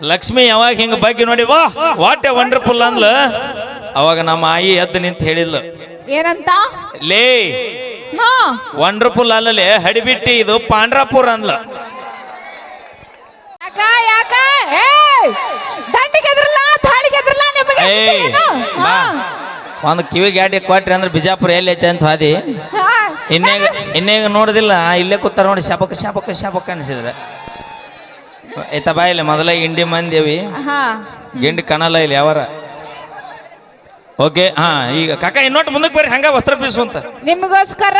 ಲಕ್ಷ್ಮಿ ಯಾವಾಗ ಹಿಂಗ ಬಗ್ಗೆ ನೋಡಿ ವಾ ವಾಟ್ ಎ ವಂಡರ್ಫುಲ್ ಅಂದ್ಲ. ಅವಾಗ ನಮ್ಮ ಆಯಿ ಎದ್ದು ನಿಂತ ಹೇಳಿಲ್ಲ ಏನಂತ? ಲೇ ಹಾ. ವಂಡರ್ಫುಲ್ ಅಲ್ಲಲೇ ಹಡಿಬಿಟ್ಟಿ ಇದು ಪಾಂಡ್ರಾಪುರ ಅಂದ್ಲ. ಯಾಕ ಯಾಕ? ಏ ದಂಡಿಗೆ ಎದ್ರಲ್ಲ ತಾಳಿಗೆ ಎದ್ರಲ್ಲ ನಿಮಗೆ? ಏಯ್ ಏನು? ಬಾ. ಹಾ. ಒಂದು ಕಿವಿ ಗಾಡಿ ಕೊಟ್ರಿ ಅಂದ್ರೆ ಬಿಜಾಪುರ ಎಲ್ಲಿ ಐತೆ ಅಂತ ಹಾದಿ ಹಾ. ಇನ್ನೇಗ ಇನ್ನೇಗ ನೋಡುದಿಲ್ಲ ಇಲ್ಲೇ ಕೂತಾರ ನೋಡಿ ಶಾಪಕ ಶಾಪಕ ಶಾಪಕ ಅನಿಸಿದ್ರ. ಆಯ್ತಾ ಬಾ ಇಲ್ಲಿ ಮೊದಲ ಇಂಡಿ ಮಂದಿವಿ ಹಾ. ಗಿಂಡಿ ಕಣಲ್ಲ ಇಲ್ಲಿ ಯಾವಾರ? ಓಕೆ ಹಾ ಈಗ ಕಾಕ ಇನ್ನೊಟ್ಟು ಮುಂದಕ್ಕೆ ಬರ್ರಿ ಹಂಗ ವಸ್ತ್ರ ಬೀಸುವಂತ. ನಿಮಗೋಸ್ಕರ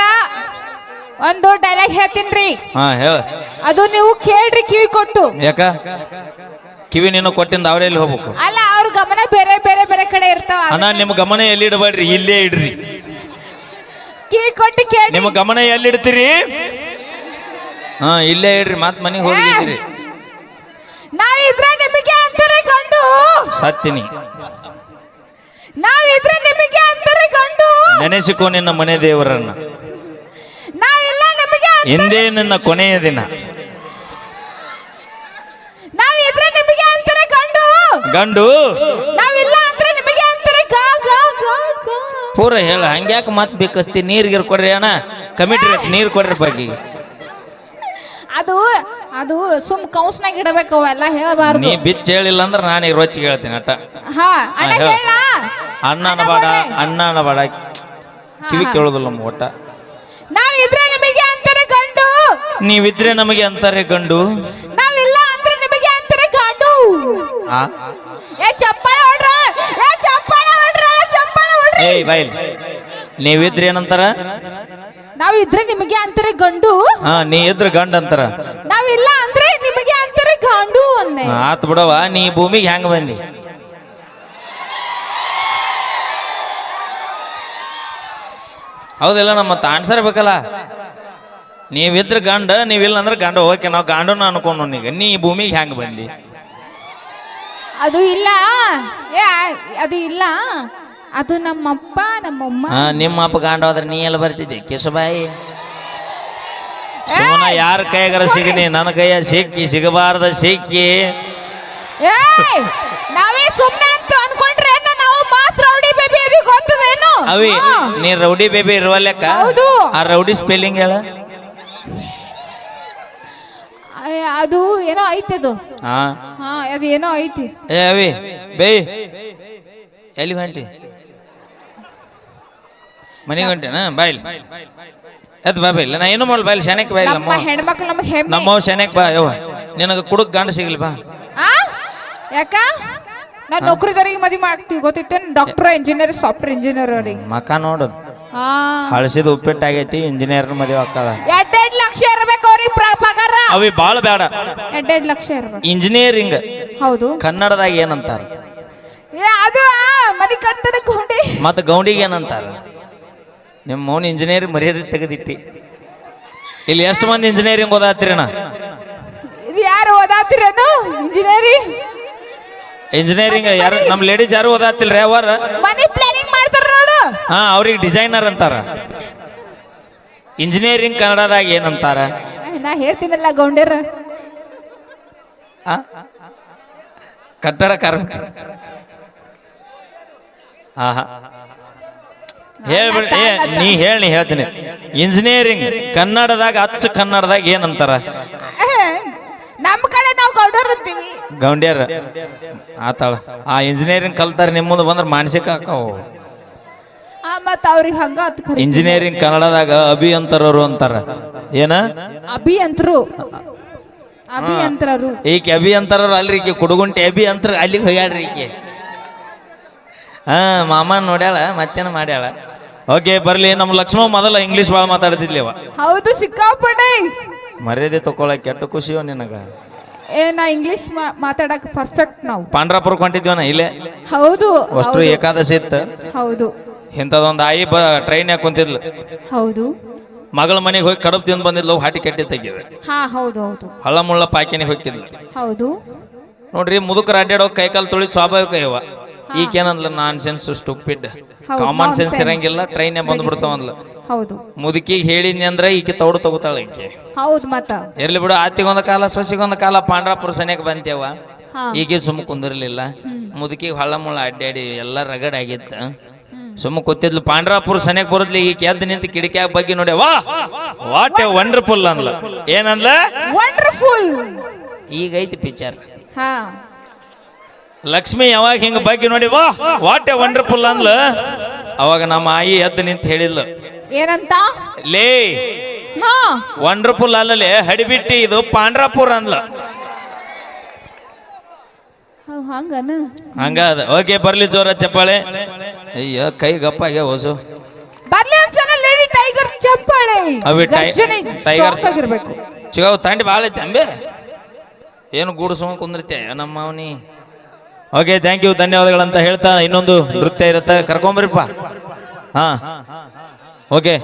ಒಂದು ಡೈಲಾಗ್ ಹೇಳ್ತೀನ್ರಿ. ಹಾ ಹೇಳ. ಅದು ನೀವು ಕೇಳ್ರಿ ಕಿವಿ ಕೊಟ್ಟು. ಯಾಕ? ಕಿವಿ ನೀನು ಕೊಟ್ಟಿಂದ ಅವ್ರ ಎಲ್ಲಿ ಹೋಗ್ಬೇಕು? ಅಲ್ಲ ಅವ್ರ ಗಮನ ಬೇರೆ ಬೇರೆ ಬೇರೆ ಕಡೆ ಇರ್ತಾವ. ಅಣ್ಣ ನಿಮ್ಮ ಗಮನ ಎಲ್ಲಿ ಇಡಬೇಡ್ರಿ? ಇಲ್ಲೇ ಇಡ್ರಿ. ಕಿವಿ ಕೊಟ್ಟು ಕೇಳಿ ನಿಮ್ಮ ಗಮನ ಎಲ್ಲಿ ಇಡ್ತೀರಿ? ಹಾ ಇಲ್ಲೇ ಇಡ್ರಿ ಮತ್ ಮನೆಗೆ ಹೋಗಿದ್ದೀರಿ ನಾವಿದ್ರೆ ನಿಮಗೆ ಅಂತಾರೆ ಗಂಡು ಸತ್ತಿನಿ ನಾವಿದ್ರೆ ನಿಮಗೆ ಅಂತಾರೆ ಕಂಡು. ನೆನೆಸಿಕೋ ನಿನ್ನ ಮನೆ ದೇವರನ್ನ. ನಾವಿಲ್ಲ ನಿಮಗೆ ಇಂದೇ ನಿನ್ನ ಕೊನೆಯ ದಿನ. ನಾವಿದ್ರೆ ನಿಮಗೆ ಅಂತಾರೆ ಗಂಡು ಗಂಡು. ನಾವಿಲ್ಲ ಅಂದ್ರೆ ನಿಮಗೆ ಅಂತಾರೆ ಗಾ ಗಾ ಗಾ ಗಾ. ಪೂರ ಹೇಳ ಹಂಗ್ಯಾಕೆ ಮತ್ ಬೇಕಸ್ತಿ? ನೀರ್ ಗೀರು ಕೊಡ್ರಿ ಅಣ್ಣ. ಕಮಿಟ್ರಿ ನೀರ್ ಕೊಡ್ರಿ ಬಗ್ಗೆ ಅದು ಅದು ಸುಮ್ ಕೌನ್ಸ್ನಾಗ ಇಡಬೇಕು ಅವೆಲ್ಲ ಹೇಳಬಾರ್ದು. ನೀ ಬಿಚ್ಚ ಹೇಳಿಲ್ಲ ಅಂದ್ರೆ ನಾನು ಈಗ ರೊಚ್ಚಿಗೆ ಹೇಳ್ತೀನಿ ಅಟ್ಟ. ಹಾ ಅಣ್ಣ ಹಾ, ಹೇಳು. ಹೇಳ ಅಣ್ಣ ಅನ್ನಬೇಡ ಅಣ್ಣ ಅನ್ನಬೇಡ ಕಿವಿ ಕೇಳೋದಿಲ್ಲ ನಮ್ಮ ಒಟ್ಟ. ನಾವಿದ್ರೆ ನಿಮಗೆ ಅಂತಾರೆ ಗಂಡು. ನೀವಿದ್ರೆ ನಮಗೆ ಅಂತಾರೆ ಗಂಡು. ನಾವಿಲ್ಲ ಅಂದ್ರೆ ನಿಮಗೆ ಅಂತಾರೆ ಗಂಡು. ಆ? ಏ ಚಪ್ಪಾಳೆ ಹೊಡ್ರ. ಏ ಚಪ್ಪಾಳೆ ಹೊಡ್ರ. ಚಪ್ಪಾಳೆ ಹೊಡ್ರಿ. ಏಯ್ ಬೈಲ್. ನೀವಿದ್ರೆ ಏನಂತಾರ? ನಾವಿದ್ರೆ ನಿಮಗೆ ಅಂತಾರೆ ಗಂಡು. ಹಾ ನೀ ಇದ್ರೆ ಗಂಡ ಅಂತಾರ ನಾವಿಲ್ಲ ಅಂತಾರೆ ಒಂದೇ ಆತ್ ಬಿಡವ ನೀ ಭೂಮಿಗೆ ಹೆಂಗ್ ಬಂದಿ? ಹೌದಿಲ್ಲ ನಮ್ಮ ಆನ್ಸರ್ ಬೇಕಲ್ಲ. ನೀವಿದ್ರ ಗಂಡ ನೀವಿಲ್ಲ ಅಂದ್ರೆ ಗಂಡ ಓಕೆ ನಾವು ಗಂಡನ ಅನ್ಕೊಂಡು ಈಗ ನೀ ಭೂಮಿಗೆ ಹೆಂಗ್ ಬಂದಿ? ಅದು ಇಲ್ಲ. ಏ ಅದು ಇಲ್ಲ. ಅದು ನಮ್ಮಪ್ಪ ನಮ್ಮಮ್ಮ. ನಿಮ್ಮಪ್ಪ ನಿಮ್ಮ ಅಪ್ಪ ಗಂಡ ಹೋದ್ರೆ ನೀ ಎಲ್ಲ ಬರ್ತಿದ್ದೆ? ಕೇಶಬಾಯಿ ಸುಮ್ಮನ ಯಾರ ಕೈಗಾರ ಸಿಗನಿ? ನನ್ನ ಕೈಯ ಸಿಕ್ಕಿ ಸಿಗಬಾರ್ದ ಸಿಕ್ಕಿ. ಏಯ್ ನಾವೇ ಸುಮ್ಮನೆ ಅಂತ ಅನ್ಕೊಂಡ್ರೆ ನಾವು ಮಾಸ್ ರೌಡಿ ಬೇಬಿ ಅದು ಗೊತ್ತದೇನು ಅವಿ ಹಾ. ನೀ ರೌಡಿ ಬೇಬಿ ಇರುವ ಲೆಕ್ಕ ಹೌದು. ಆ ರೌಡಿ ಸ್ಪೆಲ್ಲಿಂಗ್ ಹೇಳ. ಅಯ್ಯ, ಅದು ಏನೋ ಐತೆ ಅದು. ಹಾ. ಹಾ ಅದು ಏನೋ ಐತಿ. ಏ ಅವಿ ಬೇ ಎಲ್ಲಿ ಹೊಂಟಿ ಮನೆಗೆ ಹೊಂಟೇನ? ಬಾಯ್ಲಿ. ಎದ್ ಬಾಬಿ ಇಲ್ಲ ನಾ ಏನು ಮಾಡಲ್ ಬಾಯ್ಲಿ ಶನಕ್ ಬಾ ನಮ್ಮ ನಮ್ಮ ಹೆಣ್ಮಕ್ಳು ನಮ್ಗೆ ಹೆಮ್ಮೆ. ನಮ್ಮವ್ ಶನಕ್ ಬಾ ಯವ್ವ. ನಿನಗೆ ಕುಡುಕ್ ಗಂಡ ಸಿಗ್ಲಿ ಬಾ. ಆ? ಯಾಕ? ನಾ ನೌಕರಿದಾರಿಗೆ ಮದುವೆ ಮಾಡ್ತೀವಿ ಗೊತ್ತಿತ್ತೇನು ಡಾಕ್ಟರ್ ಇಂಜಿನಿಯರ್ ಸಾಫ್ಟ್ವೇರ್ ಇಂಜಿನಿಯರ್ ಅವ್ರಿಗೆ. ಮಕ ನೋಡು. ಹಾ ಹಳಸಿದ ಉಪ್ಪಿಟ್ಟು ಆಗೈತಿ ಇಂಜಿನಿಯರ್ ಮದುವೆ ಆಗ್ತಾಳ ಎರಡೆರಡು ಲಕ್ಷ ಇರ್ಬೇಕು ಅವ್ರಿಗೆ ಪ್ರ- ಪಗಾರ. ಅವಿ ಬಾಳ ಬೇಡ ಎರಡೆರಡು ಲಕ್ಷ ಇರ್ಬೇಕು. ಇಂಜಿನಿಯರಿಂಗ್ ಹೌದು. ಕನ್ನಡದಾಗ ಏನಂತಾರೆ? ಏ, ಅದು ಆ, ಮನೆ ಕಟ್ಟದ ಗೊಂಡಿ ಮತ್ತು ಗೌಂಡಿಗೆ ಏನಂತಾರ? ನಿಮ್ಮ ಮೌನ ಇಂಜಿನಿಯರಿಂಗ್ ಮರ್ಯಾದೆ ತೆಗೆದಿಟ್ಟಿ. ಇಲ್ಲಿ ಎಷ್ಟು ಮಂದಿ ಇಂಜಿನಿಯರಿಂಗ್ ಓದಾತ್ರಿ ಯಾರು ಓದಾತಿರೇನು ಇಂಜಿನಿಯರಿಂಗ್ ಇಂಜಿನಿಯರಿಂಗ್ ಯಾರು ನಮ್ಮ ಲೇಡೀಸ್ ಯಾರು ಓದಾತಿಲ್ರಿ ಅವರ ಮನಿ ಪ್ಲಾನಿಂಗ್ ಮಾಡ್ತಾರ ನೋಡು. ಹಾ ಅವ್ರಿಗೆ ಡಿಸೈನರ್ ಅಂತಾರ. ಇಂಜಿನಿಯರಿಂಗ್ ಕನ್ನಡದಾಗ ಏನಂತಾರ? ನಾ ಹೇಳ್ತೀನಲ್ಲ ಗೌಂಡ್ಯರ. ಆ? ಕಟ್ಟಡ ಕಾರ್ಮಿಕ. ಹಾ ಹಾ ಹೇಳ್ಬಿಡಿ ಏ ನೀ ಹೇಳಿ ನೀ ಹೇಳ್ತೀನಿ. ಇಂಜಿನಿಯರಿಂಗ್ ಕನ್ನಡದಾಗ ಅಚ್ಚ ಕನ್ನಡದಾಗ ಏನಂತಾರ? ನಮ್ಮ ಕಡೆ ನಾವು ಗೌಡರ್ ಅಂತೀವಿ. ಗೌಂಡ್ಯಾರ? ಆತಾಳ. ಆ ಇಂಜಿನಿಯರಿಂಗ್ ಕಲ್ತಾರ ನಿಮ್ಮ ಮುಂದೆ ಬಂದ್ರೆ ಮಾನಸಿಕ ಹಾಕವು ಆ ಮತ್ತ ಅವ್ರಿಗೆ ಹಂಗ ಅತ್ ಇಂಜಿನಿಯರಿಂಗ್ ಕನ್ನಡದಾಗ ಅಭಿ ಅಂತಾರವ್ರು ಅಂತಾರ. ಏನ? ಅಭಿಯಂತರು. ಅಭಿಯಂತರರು. ಈಕೆ ಅಭಿ ಅಂತಾರವ್ರು ಅಲ್ರಿ ಈಕೆ. ಕುಡುಗುಂಟಿ ಅಭಿ ಅಂತರ ಅಲ್ಲಿಗೆ ಹೋಗ್ಯಾಡ್ರಿ ಈಕೆ. ಹಾ ಮಾಮ ನೋಡ್ಯಾಳ ಮತ್ತೇನ ಮಾಡ್ಯಾಳ? ಓಕೆ ಬರ್ಲಿ. ನಮ್ಮ ಲಕ್ಷ್ಮಣ ಮೊದಲ ಇಂಗ್ಲಿಷ್ ಭಾಳ ಮಾತಾಡ್ತಿದ್ಲಿವ ಹೌದು ಸಿಕ್ಕಾಪಟ್ಟೆ. ಮರ್ಯಾದೆ ತಕೊಳ್ಳ ಕೆಟ್ಟ ಖುಷಿಯೋ ನಿನಗ? ಏ ನಾ ಇಂಗ್ಲಿಷ್ ಮಾತಾಡಕ್ ಪರ್ಫೆಕ್ಟ್ ನಾವು. ಪಾಂಡ್ರಾಪುರಕ್ಕೆ ಹೊಂಟಿದ್ವನ ಇಲ್ಲೇ? ಹೌದು ಅಷ್ಟು ಹೌದು, ಏಕಾದಶಿ ಇತ್ತು? ಹೌದು. ಇಂಥದೊಂದು ಆಯಿ ಬ ಟ್ರೈನ್ಯಾಗ ಕುಂತಿದ್ಲು? ಹೌದು. ಮಗಳ ಮನೆಗೆ ಹೋಗಿ ಕಡಬ್ ತಿಂದು ಬಂದಿದ್ಲು ಹಾಟಿ ಕೆಟ್ಟಿ ತೆಗಿದ ಹಾ ಹೌದು ಹೌದು. ಹಳ್ಳ ಮುಳ್ಳ ಪಾಕಿನಿಗೆ ಹೋಗ್ತಿದ್ಲು. ಹೌದು. ನೋಡ್ರಿ ಮುದುಕರ ಅಡ್ಡಾಡೋ ಕೈಕಾಲು ತೊಳಿ ಸ್ವಾಭಾವಿಕ ಇವ. ಈಕೇನಂದ್ಲ nonsense stupid common sense ಇರಂಗಿಲ್ಲ ಟ್ರೈನ್ ಬಂದ್ಬಿಡ್ತಾವಂದ್ಲ ಹೌದು. ಮುದುಕಿಗೆ ಹೇಳಿದ್ನಿ ಅಂದ್ರೆ ಈಕೆ ತೌಡು ತಗೋತಾಳ ಈಕೆ. ಹೌದು ಮತ್ತ. ಇರ್ಲಿ ಬಿಡು ಆತಿಗೊಂದ ಕಾಲ ಸೊಸಿಗೊಂದ ಕಾಲ ಪಾಂಡ್ರಾಪುರ ಸನಿಯಕ್ ಬಂತೇವ. ಈಗೆ ಸುಮ್ಮ ಕುಂದಿರ್ಲಿಲ್ಲ. ಮುದುಕಿಗೆ ಹಳ್ಳ ಮುಳ್ಳ ಅಡ್ಡಾಡಿ ಎಲ್ಲ ರಗಡ್ ಆಗಿತ್ತ. ಸುಮ್ಮ ಕೂತಿದ್ಲು ಪಾಂಡ್ರಾಪುರ ಸನೇಕ್ ಬರದ್ಲಿ ಈಗ ಎದ್ದು ನಿಂತು ಕಿಡಿಕ್ಯಾಗ ಬಗ್ಗೆ ನೋಡಿ ವಾ ವಾಟ್ ಎ ವಂಡರ್ಫುಲ್ ಅನ್ಲ ಏನಂದ್ಲ? ವಂಡರ್ಫುಲ್ ಈಗ ಐತಿ ಪಿಕ್ಚರ್ ಹಾ. ಲಕ್ಷ್ಮಿ ಯಾವಾಗ ಹಿಂಗ ಬಗ್ಗೆ ನೋಡಿ ವಾ ವಾಟ್ ಎ ವಂಡರ್ಫುಲ್ ಅಂದ್ಲ. ಅವಾಗ ನಮ್ಮ ಆಯಿ ಎದ್ದು ನಿಂತು ಹೇಳಿದ್ಲು. ಏನಂತ? ಲೇ ವಂಡರ್ಫುಲ್ ಅಲ್ಲಲೇ ಹಡಿಬಿಟ್ಟಿ ಇದು ಪಾಂಡ್ರಾಪುರ ಅಂದ್ಲ. ಹಂಗ ಅದ. ಓಕೆ ಬರ್ಲಿ ಜೋರ ಚಪ್ಪಾಳೆ. ಅಯ್ಯೋ ಕೈ ಗಪ್ಪ ಆಗ್ಯಾವ ಹೊಸು. ಬರ್ಲಿ ಟೈಗರ್ ಚಪ್ಪಾಳೆ. ಅವಿ ಟೈಗರ್ ಚಿಗಾವ್ ತಂಡಿ ಭಾಳ ಐತೆ ಅಂಬೆ. ಏನು ಗೂಡಿಸ್ಕೊಂಡ್ ಕುಂದಿರ್ತೆ ನಮ್ಮ ಅವನಿ ಓಕೆ ಥ್ಯಾಂಕ್ ಯು ಧನ್ಯವಾದಗಳಂತ ಹೇಳ್ತಾ ಇನ್ನೊಂದು ನೃತ್ಯ ಇರುತ್ತೆ. ಕರ್ಕೊಂಬರಿಪ್ಪ ಹಾ. ಓಕೆ